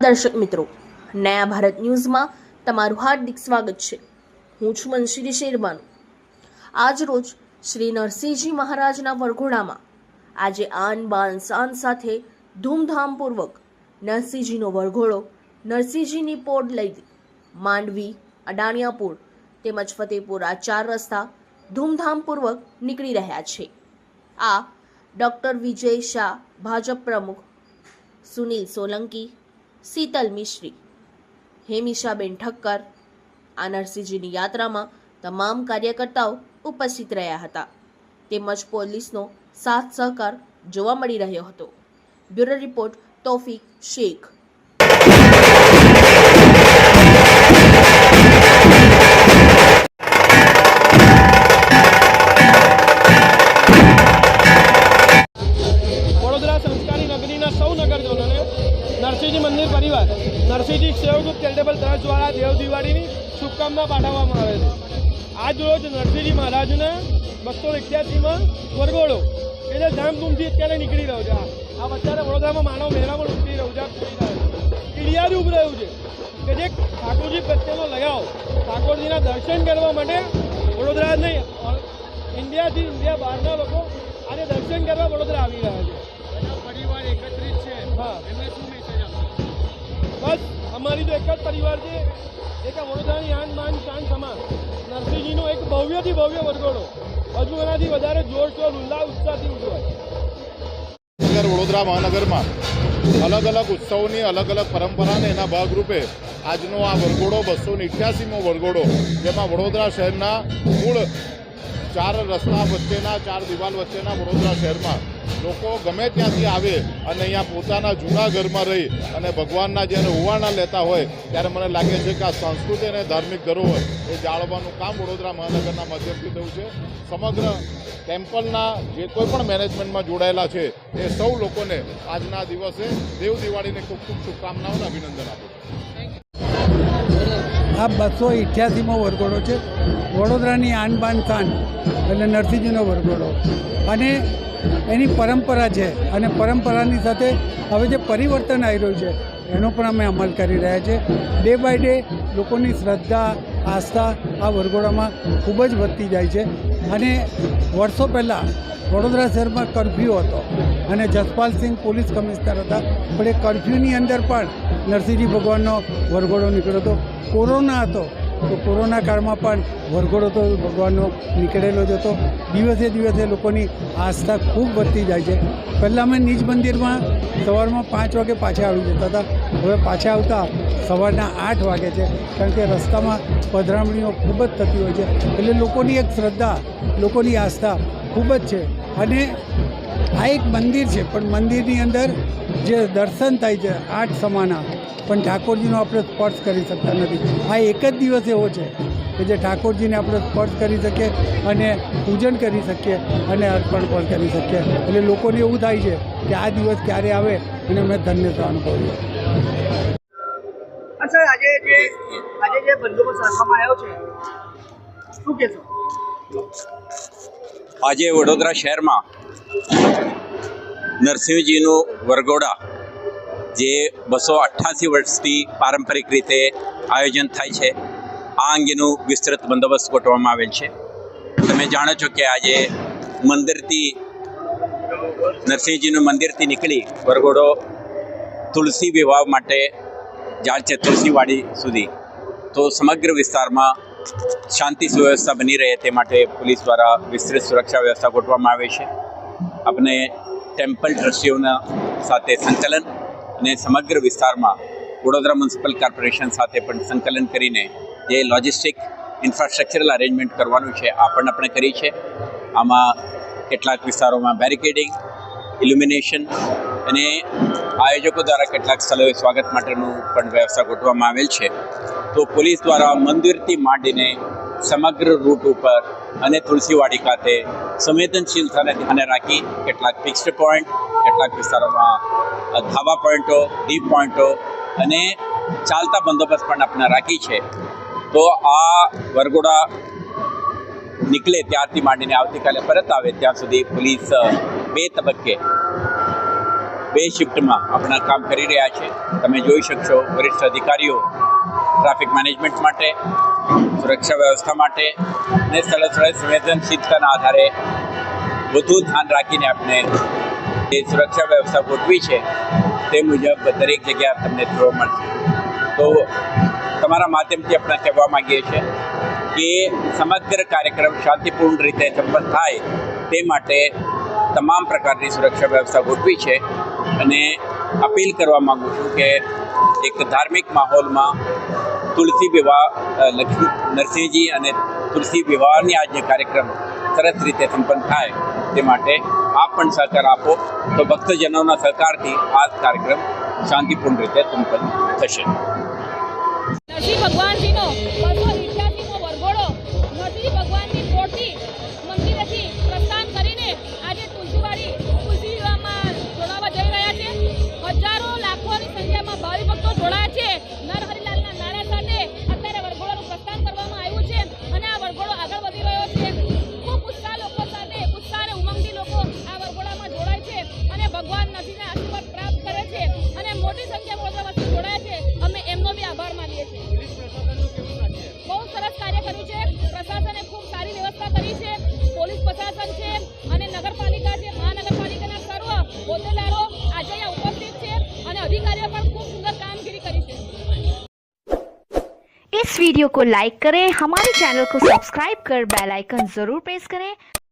દર્શક મિત્રો, નયા ભારત ન્યૂઝમાં તમારું હાર્દિક સ્વાગત છે. હું છું મનશીરી શેરબાનુ. આજ રોજ શ્રી નરસિંહજી મહારાજના વરઘોડામાં આજે આન બાન શાન સાથે ધૂમધામપૂર્વક નરસિંહજીનો વરઘોડો નરસિંહજીની પોડ લઈ માંડવી, અડાણિયાપુર તેમજ ફતેપુર આ ચાર રસ્તા ધૂમધામપૂર્વક નીકળી રહ્યા છે. આ ડૉક્ટર વિજય શાહ, ભાજપ પ્રમુખ સુનિલ સોલંકી શીતલ મિશ્રી, હેમિશાબેન ઠક્કર આ નરસિંહજીની યાત્રામાં તમામ કાર્યકર્તાઓ ઉપસ્થિત રહ્યા હતા. તેમજ પોલીસનો સાથ સહકાર જોવા મળી રહ્યો હતો. Bureau report, Taufiq Shaikh. Vadodara સંસ્કારી નગરીના સૌ નગરજનોને નરસિંહજી મંદિર પરિવાર નરસિંહજી સેવગુપ્ત ચેરિટેબલ ટ્રસ્ટ દ્વારા દેવ દિવાળીની શુભકામના પાઠવવામાં આવે છે. આજ રોજ નરસિંહજી મહારાજના બસો એક્યાસીમાં વરઘોડો એ જે ધામધૂમથી અત્યારે નીકળી રહ્યો છે. આ અત્યારે વડોદરામાં માનવ મેળા પણ ઉતરી રહ્યું છે ખુલી રહ્યો છે. કે જે ઠાકોરજી પ્રત્યેનો લગાવ ઠાકોરજીના દર્શન કરવા માટે વડોદરા જ નહીં ઇન્ડિયાથી ઇન્ડિયા બહારના લોકો આજે દર્શન કરવા વડોદરા આવી રહ્યા છે. પરિવાર એકત્રિત છે. હા. એમને શું બસ, અમારી તો એક જ પરિવાર છે. એક વડોદરાની આન બાન શાન સમાન. નરસિંહજીનો એક ભવ્યથી ભવ્ય વરઘોડો. હજુ એનાથી વધારે જોરશોર ઉલ્લાસ, ઉત્સાહથી ઉજવાય. વડોદરા મહાનગરમાં અલગ અલગ ઉત્સવોની અલગ અલગ પરંપરાને એના ભાગરૂપે આજનો આ વરઘોડો બસો ને ઇઠ્યાસીમો વરઘોડો, જેમાં વડોદરા શહેરના મૂળ ચાર રસ્તા વચ્ચેના, ચાર દિવાલ વચ્ચેના વડોદરા શહેરમાં લોકો ગમે ત્યાંથી આવે અને અહીંયા પોતાના જૂના ઘરમાં રહી અને ભગવાનના જ્યારે હોવાણા લેતા હોય, ત્યારે મને લાગે છે કે આ સંસ્કૃતિ અને ધાર્મિક ધરોહર એ જાળવવાનું કામ વડોદરા મહાનગરના માધ્યમથી થયું છે. સમગ્ર ટેમ્પલના જે કોઈ પણ મેનેજમેન્ટમાં જોડાયેલા છે, એ સૌ લોકોને આજના દિવસે દેવ દિવાળીને ખૂબ ખૂબ શુભકામનાઓ અને અભિનંદન આપું છું. આ બસો ઇઠ્યાસીમો વરઘોડો છે. વડોદરાની આનબાન બાન શાન એટલે નરસિંહજીનો વરઘોડો. અને એની પરંપરા છે અને પરંપરાની સાથે હવે જે પરિવર્તન આવી રહ્યું છે, એનો પણ અમે અમલ કરી રહ્યા છીએ ડે બાય ડે લોકોની શ્રદ્ધા, આસ્થા આ વરઘોડામાં ખૂબ જ વધતી જાય છે. અને વર્ષો પહેલાં વડોદરા શહેરમાં કરફ્યુ હતો અને જસપાલસિંહ પોલીસ કમિશનર હતા. પણ એ કરફ્યુની અંદર પણ નરસિંહજી ભગવાનનો વરઘોડો નીકળ્યો હતો. કોરોના હતો. તો કોરોના કાળમાં પણ વરઘોડો તો ભગવાનનો નીકળેલો જ હતો. દિવસે દિવસે લોકોની આસ્થા ખૂબ વધતી જાય છે. પહેલાં અમે નિજ મંદિરમાં સવારમાં પાંચ વાગે પાછા આવી જતા હતા. હવે પાછા આવતા સવારના આઠ વાગે છે. કારણ કે રસ્તામાં પધરામણીઓ ખૂબ જ થતી હોય છે. એટલે લોકોની એક શ્રદ્ધા, લોકોની આસ્થા ખૂબ જ છે. અને આ એક મંદિર છે. પણ મંદિરની અંદર જે દર્શન થાય છે આઠ સમાના પણ ઠાકોરજીનો આપણે સ્પર્શ કરી શકતા નથી. આ એક જ દિવસ એવો છે કે જે ઠાકોરજીને આપણે સ્પર્શ કરી શકીએ અને પૂજન કરી શકીએ અને અર્પણ પણ કરી શકીએ. એટલે લોકોને એવું થાય છે કે આ દિવસ ક્યારે આવે અને અમે ધન્યતા અનુભવીએ સર આજે જે આજે જે બંદોબસ્ત રાખવામાં આવ્યો છે શું કહેશો? આજે વડોદરા શહેરમાં નરસિંહજીનું વરઘોડા, જે બસો અઠ્ઠાસી વર્ષથી પારંપરિક રીતે આયોજન થાય છે, આ અંગેનું વિસ્તૃત બંદોબસ્ત ગોઠવવામાં આવેલ છે. તમે જાણો છો કે આજે મંદિરથી, નરસિંહજીનું મંદિરથી નીકળી વરઘોડો તુલસી વિવાહ માટે જાય છે, તુલસીવાડી સુધી. તો સમગ્ર વિસ્તારમાં શાંતિ સુવ્યવસ્થા બની રહે તે માટે પોલીસ દ્વારા વિસ્તૃત સુરક્ષા વ્યવસ્થા ગોઠવવામાં આવે છે. આપણે ટેમ્પલ ટ્રસ્ટીઓના સાથે સંકલન અને સમગ્ર વિસ્તારમાં વડોદરા મ્યુનિસિપલ કોર્પોરેશન સાથે પણ સંકલન કરીને જે લોજિસ્ટિક ઇન્ફ્રાસ્ટ્રક્ચરલ અરેન્જમેન્ટ કરવાનું છે, આ પણ આપણે કરી છે. આમાં કેટલાક વિસ્તારોમાં બેરિકેડિંગ ઇલ્યુમિનેશન અને આયોજકો દ્વારા કેટલાક સ્થળોએ સ્વાગત માટેનું પણ વ્યવસ્થા ગોઠવવામાં આવેલ છે. તો પોલીસ દ્વારા મંદિરથી માંડીને સમગ્ર રૂટ ઉપર અને તુલસીવાડી ખાતે સંવેદનશીલતાને ધ્યાને રાખી કેટલાક ફિક્સ્ડ પોઈન્ટ કેટલાક વિસ્તારોમાં ધાવા પોઈન્ટો ડીપ પોઈન્ટો અને ચાલતા બંદોબસ્ત પણ આપણે રાખી છે. તો આ વરઘોડા નીકળે ત્યારથી માંડીને આવતીકાલે પરત આવે ત્યાં સુધી પોલીસ બે તબક્કે બે શિફ્ટમાં આપણા કામ કરી રહ્યા છે. તમે જોઈ શકશો, વરિષ્ઠ અધિકારીઓ ટ્રાફિક મેનેજમેન્ટ માટે, સુરક્ષા વ્યવસ્થા માટે અને સ્થળે સ્થળે સંવેદનશીલતાના આધારે વધુ ધ્યાન રાખીને આપણે જે સુરક્ષા વ્યવસ્થા ગોઠવી છે, તે મુજબ દરેક જગ્યા તમને જોવા મળશે. તો તમારા માધ્યમથી આપણે કહેવા માંગીએ છીએ કે સમગ્ર કાર્યક્રમ શાંતિપૂર્ણ રીતે સંપન્ન થાય, તે માટે તમામ પ્રકારની સુરક્ષા વ્યવસ્થા ગોઠવી છે. અને અપીલ કરવા માગું છું કે એક ધાર્મિક માહોલમાં તુલસી વિવાહ લક્ષ્મી નરસિંહજી અને તુલસી વિવાહની આ જે કાર્યક્રમ સરસ રીતે સંપન્ન થાય તે માટે આપ પણ સહકાર આપો. તો ભક્તજનોના સહકારથી આ કાર્યક્રમ શાંતિપૂર્ણ રીતે સંપન્ન થશે. ભગવાનજીનો હોદ્દેદારો આજે અહીંયા ઉપસ્થિત છે અને અધિકારીઓ પણ ખૂબ સુંદર કામગીરી કરી છે इस वीडियो को लाइक करें हमारे चैनल को सब्सक्राइब कर बेल आइकन ज़रूर प्रेस करें